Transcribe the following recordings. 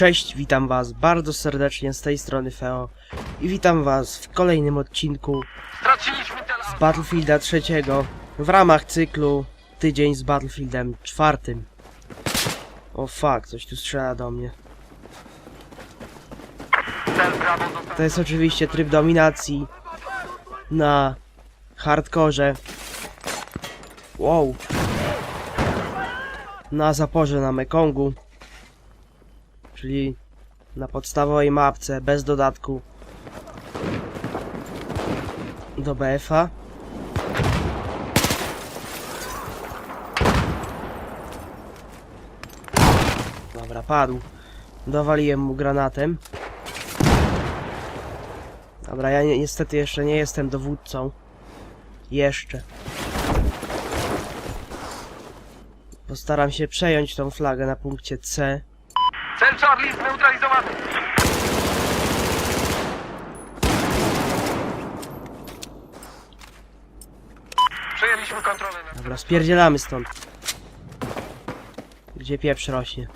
Cześć, witam was bardzo serdecznie z tej strony Feo i witam was w kolejnym odcinku z Battlefielda trzeciego w ramach cyklu Tydzień z Battlefieldem czwartym. O fuck, coś tu strzela do mnie. To jest oczywiście tryb dominacji na hardkorze. Wow. Na zaporze na Mekongu. Czyli na podstawowej mapce bez dodatku do BF-a. Dobra, padł. Dowaliłem mu granatem. Dobra, ja ni niestety jeszcze nie jestem dowódcą. Jeszcze. Postaram się przejąć tą flagę na punkcie C. Cel Charlie zneutralizowany. Przejęliśmy kontrolę nad Dobra, spierdzielamy stąd. Gdzie pieprz rośnie.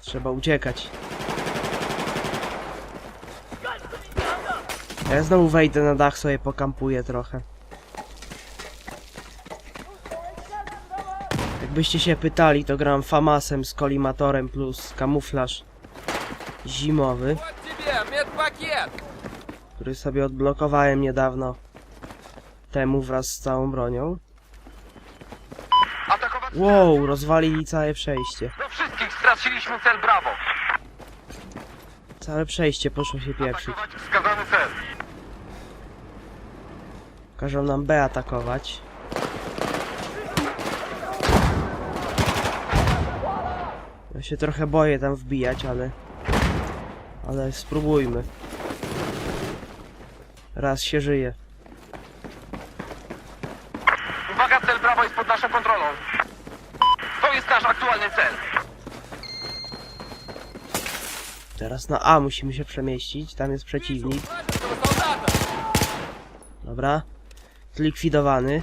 Trzeba uciekać. Ja znowu wejdę na dach, sobie pokampuję trochę. Jakbyście się pytali, to gram Famasem z kolimatorem plus kamuflaż zimowy. Który sobie odblokowałem niedawno. Temu wraz z całą bronią. Wow, rozwalili całe przejście. Do wszystkich straciliśmy cel brawo. Całe przejście poszło się pieprzyć. Każą nam B atakować. się trochę boję tam wbijać, ale... Ale spróbujmy. Raz się żyje. Uwaga, cel prawo jest pod naszą kontrolą. To jest nasz aktualny cel. Teraz na A musimy się przemieścić, tam jest przeciwnik. Dobra. Zlikwidowany.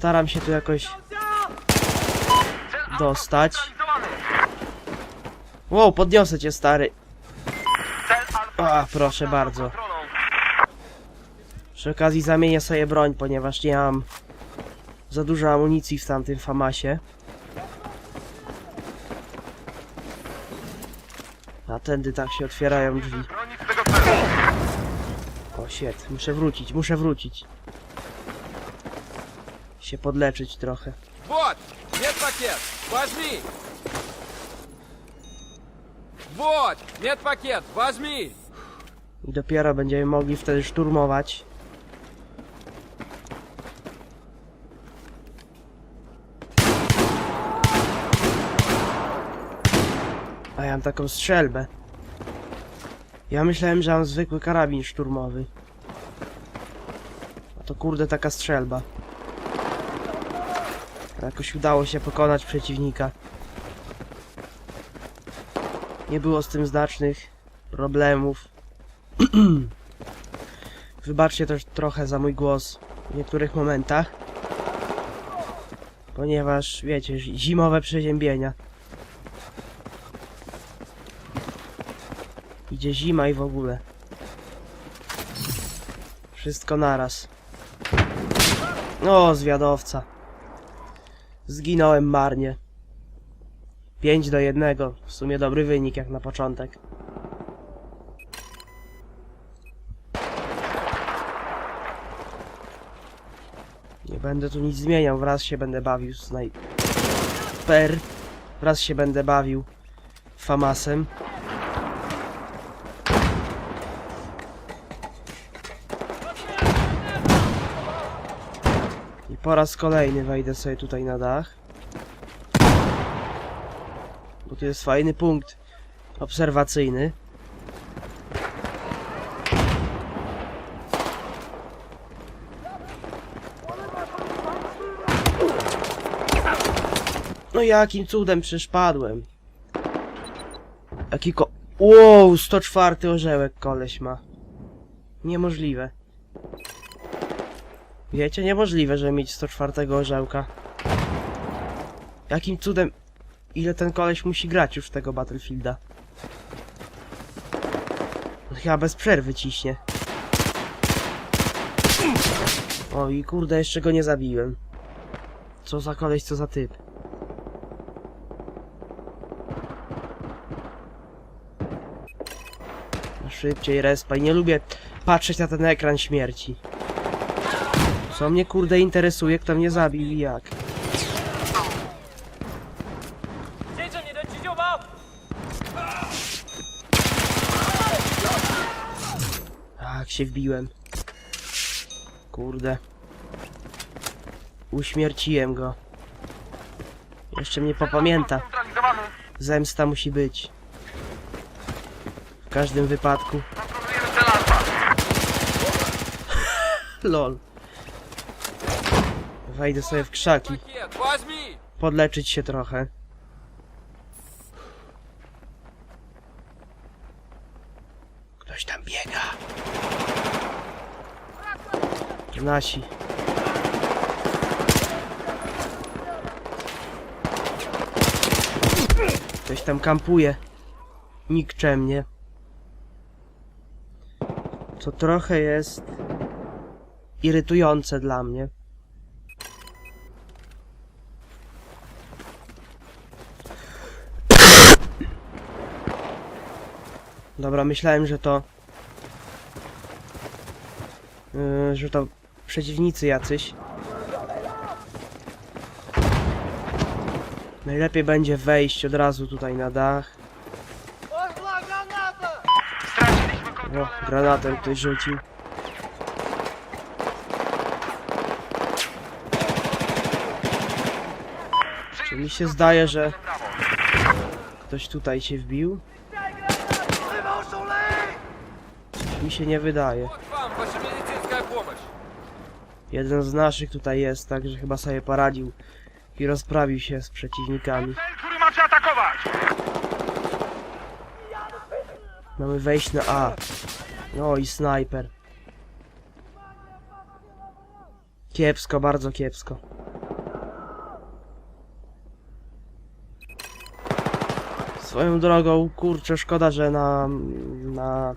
Postaram się tu jakoś dostać. Wow, podniosę cię stary. A, proszę bardzo. Przy okazji zamienię sobie broń, ponieważ nie mam za dużo amunicji w tamtym Famasie. A tędy tak się otwierają drzwi. O shit, muszę wrócić, muszę wrócić Się podleczyć trochę. Вот! Медпакет! Возьми! Вот! Медпакет! Возьми! I dopiero będziemy mogli wtedy szturmować. A ja mam taką strzelbę. Ja myślałem, że mam zwykły karabin szturmowy. A to kurde taka strzelba. Jakoś udało się pokonać przeciwnika. Nie było z tym znacznych problemów. Wybaczcie też trochę za mój głos w niektórych momentach. Ponieważ, wiecie, zi- zimowe przeziębienia. Idzie zima i w ogóle. Wszystko naraz. O, zwiadowca. Zginąłem marnie. 5 do 1. W sumie dobry wynik jak na początek. Nie będę tu nic zmieniał, wraz się będę bawił snajper. Wraz się będę bawił Famasem. Po raz kolejny wejdę sobie tutaj na dach. Bo tu jest fajny punkt obserwacyjny. No jakim cudem przeszpadłem? Jaki ko... Wow, 104 orzełek koleś ma. Niemożliwe. Wiecie, niemożliwe, żeby mieć 104 orzełka. Jakim cudem... Ile ten koleś musi grać już w tego Battlefielda? On chyba bez przerwy ciśnie. O i kurde, jeszcze go nie zabiłem. Co za koleś, co za typ. Szybciej respaj, nie lubię patrzeć na ten ekran śmierci. Co mnie kurde interesuje, kto mnie zabił i jak? Tak się wbiłem. Kurde. Uśmierciłem go. Jeszcze mnie popamięta. Zemsta musi być. W każdym wypadku. Lol. Wejdę sobie w krzaki. Podleczyć się trochę. Ktoś tam biega. Nasi. Ktoś tam kampuje. Nikczemnie. Co trochę jest irytujące dla mnie. Dobra, myślałem, że to... Yy, że to przeciwnicy jacyś. Najlepiej będzie wejść od razu tutaj na dach. O, granatem ktoś rzucił. Czy mi się zdaje, że ktoś tutaj się wbił? Coś mi się nie wydaje. Вот вам ваша медицинская помощь. Jeden z naszych tutaj jest, także chyba sobie poradził i rozprawił się z przeciwnikami. Cel, który macie atakować. Mamy wejść na A. No i snajper. Kiepsko, bardzo kiepsko. Swoją drogą, kurczę, szkoda, że na, na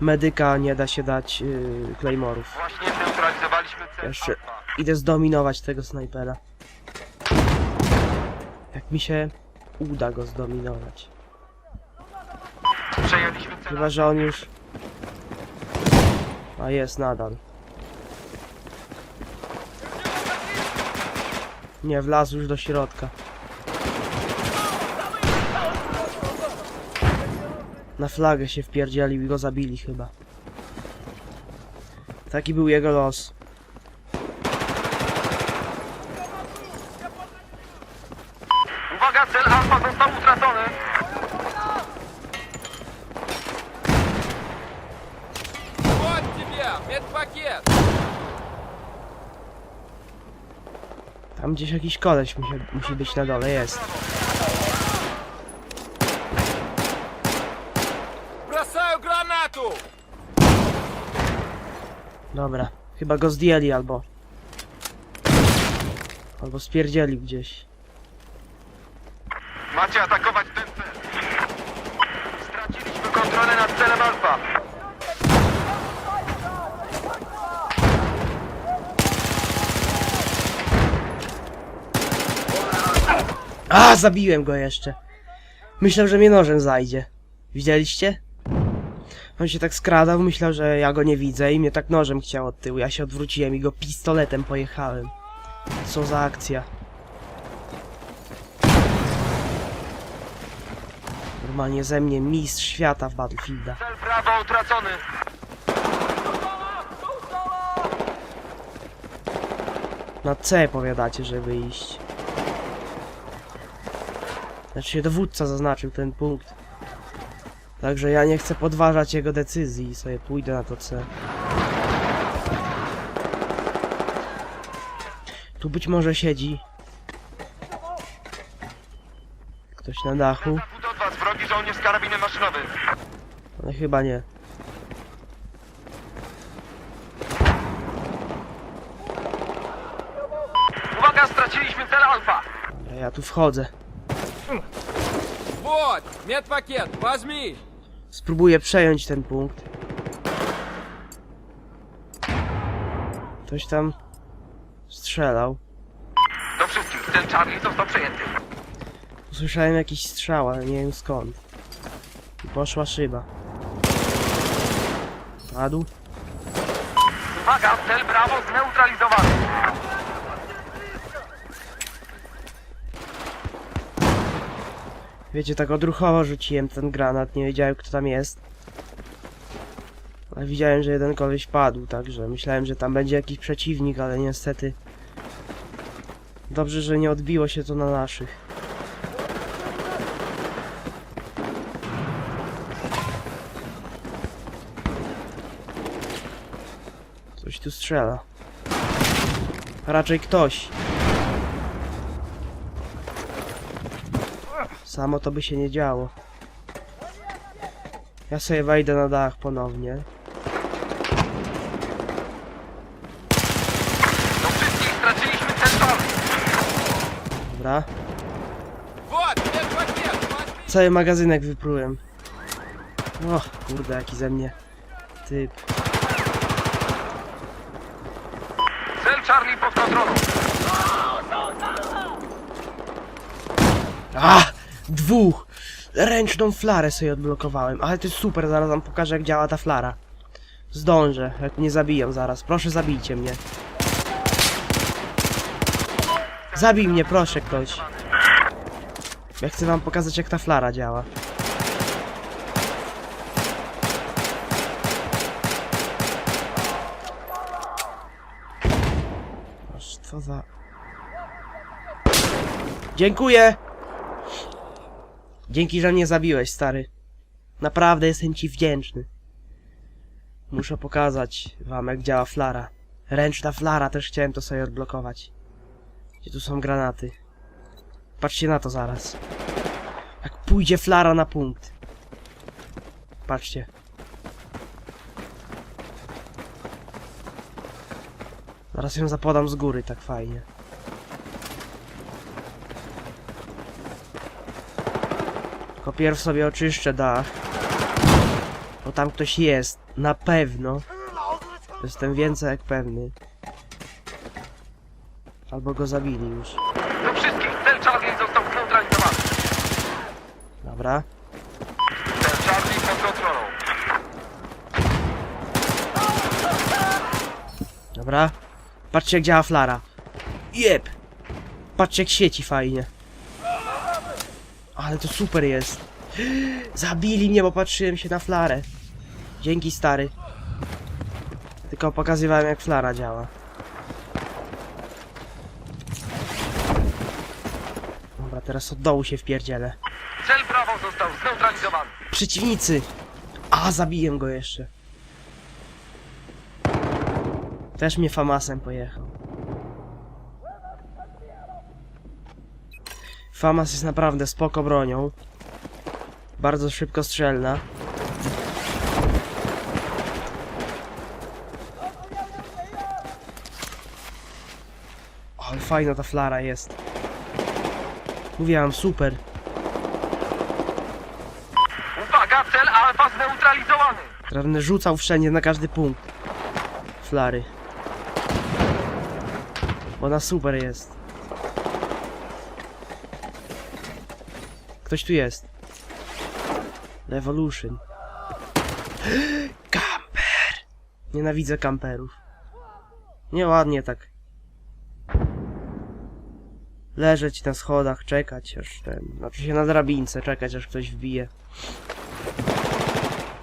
medyka nie da się dać yy, claymorów. Właśnie cel Jeszcze Alfa. idę zdominować tego snajpera. Jak mi się uda go zdominować. Przejęliśmy cel Chyba, że on już... A jest nadal. Nie, wlazł już do środka. Na flagę się wpierdzielił i go zabili chyba. Taki był jego los. Uwaga, cel Alfa został utracony. Вот тебе, медпакет! Tam gdzieś jakiś koleś musi, musi być na dole, jest. Dobra, chyba go zdjęli albo... Albo spierdzieli gdzieś. Macie atakować ten cel. Straciliśmy kontrolę nad celem Alfa. A, zabiłem go jeszcze. Myślał, że mnie nożem zajdzie. Widzieliście? On się tak skradał, myślał, że ja go nie widzę i mnie tak nożem chciał od tyłu. Ja się odwróciłem i go pistoletem pojechałem. Co za akcja. Normalnie ze mnie mistrz świata w Battlefielda. Cel Brawo utracony. Na C powiadacie, żeby iść. Znaczy się dowódca zaznaczył ten punkt. Także ja nie chcę podważać jego decyzji i sobie pójdę na to C. Tu być może siedzi Ktoś na dachu, Zachód od was, wrogi żołnierz z karabinem maszynowym. ale chyba nie. Uwaga, straciliśmy cel alfa. Dobra, ja tu wchodzę. Вот, медпакет, возьми. Spróbuję przejąć ten punkt. Ktoś tam strzelał. Do wszystkich, cel Charlie został przejęty. Usłyszałem jakiś strzał, ale nie wiem skąd. I poszła szyba. Padł? Uwaga, cel Bravo zneutralizowany. Wiecie, tak odruchowo rzuciłem ten granat, nie wiedziałem kto tam jest. Ale widziałem, że jeden koleś padł, także myślałem, że tam będzie jakiś przeciwnik, ale niestety... Dobrze, że nie odbiło się to na naszych. Coś tu strzela. A raczej ktoś. Samo to by się nie działo. Ja sobie wejdę na dach ponownie. Do wszystkich, straciliśmy cel Charlie. Dobra. Вот, медпакет, возьми. Cały magazynek wyprułem. O, kurde, jaki ze mnie typ. Cel Charlie pod kontrolą. A! Dwóch! Ręczną flarę sobie odblokowałem, ale to jest super, zaraz wam pokażę jak działa ta flara. Zdążę, jak mnie zaraz. Proszę zabijcie mnie. Zabij mnie, proszę ktoś. Ja chcę wam pokazać jak ta flara działa. Co za... Dziękuję! Dzięki, że mnie zabiłeś, stary. Naprawdę jestem ci wdzięczny. Muszę pokazać wam, jak działa flara. Ręczna flara, też chciałem to sobie odblokować. Gdzie tu są granaty? Patrzcie na to zaraz. Jak pójdzie flara na punkt. Patrzcie. Zaraz ją zapodam z góry, tak fajnie. Tylko pierw sobie oczyszczę dach. Bo tam ktoś jest. Na pewno. Jestem więcej jak pewny. Albo go zabili już. Do wszystkich, cel Charlie został zneutralizowany. Dobra. Cel Charlie pod kontrolą. Dobra. Patrzcie jak działa flara. Jeb! Patrzcie jak świeci fajnie. Ale to super jest. Zabili mnie, bo patrzyłem się na flarę. Dzięki stary. Tylko pokazywałem jak flara działa. Dobra, teraz od dołu się wpierdzielę. Cel Bravo został zneutralizowany. Przeciwnicy! A, zabiję go jeszcze. Też mnie Famasem pojechał. Famas jest naprawdę spoko bronią. Bardzo szybko strzelna. Ale fajna ta flara jest. Mówiłam, super. Uwaga, cel Alfa zneutralizowany. Będę rzucał wszędzie, na każdy punkt. Flary. Ona super jest. Ktoś tu jest. Revolution. Kamper! Nienawidzę kamperów. Nieładnie tak. Leżeć na schodach, czekać aż ten... Znaczy się na drabince, czekać aż ktoś wbije.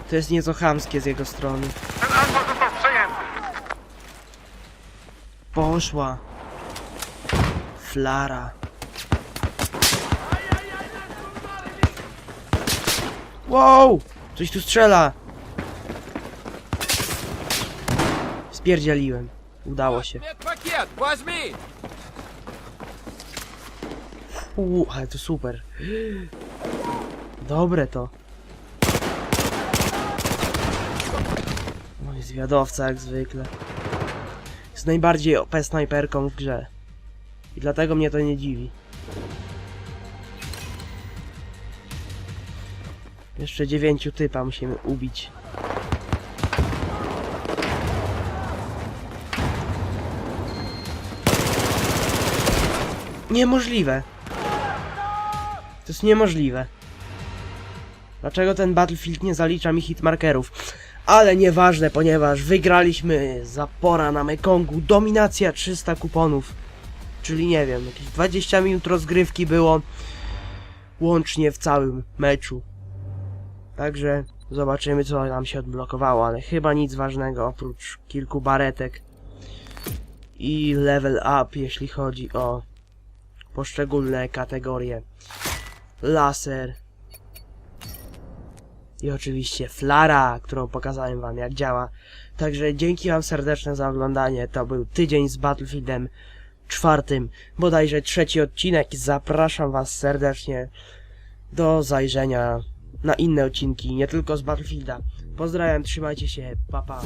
To jest nieco chamskie z jego strony. Cel Alfa został przejęty. Poszła. Flara. Wow! Coś tu strzela! Spierdzieliłem. Udało się. pakiet! Uuu, ale to super. Dobre to. No Mój zwiadowca jak zwykle. Jest najbardziej OP snajperką w grze. I dlatego mnie to nie dziwi. Jeszcze dziewięciu typa musimy ubić. Niemożliwe. To jest niemożliwe. Dlaczego ten Battlefield nie zalicza mi hitmarkerów? Ale nieważne, ponieważ wygraliśmy zapora na Mekongu. Dominacja 300 kuponów. Czyli nie wiem, jakieś 20 minut rozgrywki było łącznie w całym meczu. Także zobaczymy co nam się odblokowało, ale chyba nic ważnego oprócz kilku baretek i level up jeśli chodzi o poszczególne kategorie. Laser. I oczywiście flara, którą pokazałem wam jak działa. Także dzięki wam serdeczne za oglądanie. To był tydzień z Battlefieldem czwartym, bodajże trzeci odcinek. Zapraszam was serdecznie do zajrzenia na inne odcinki, nie tylko z Battlefielda. Pozdrawiam, trzymajcie się, pa pa.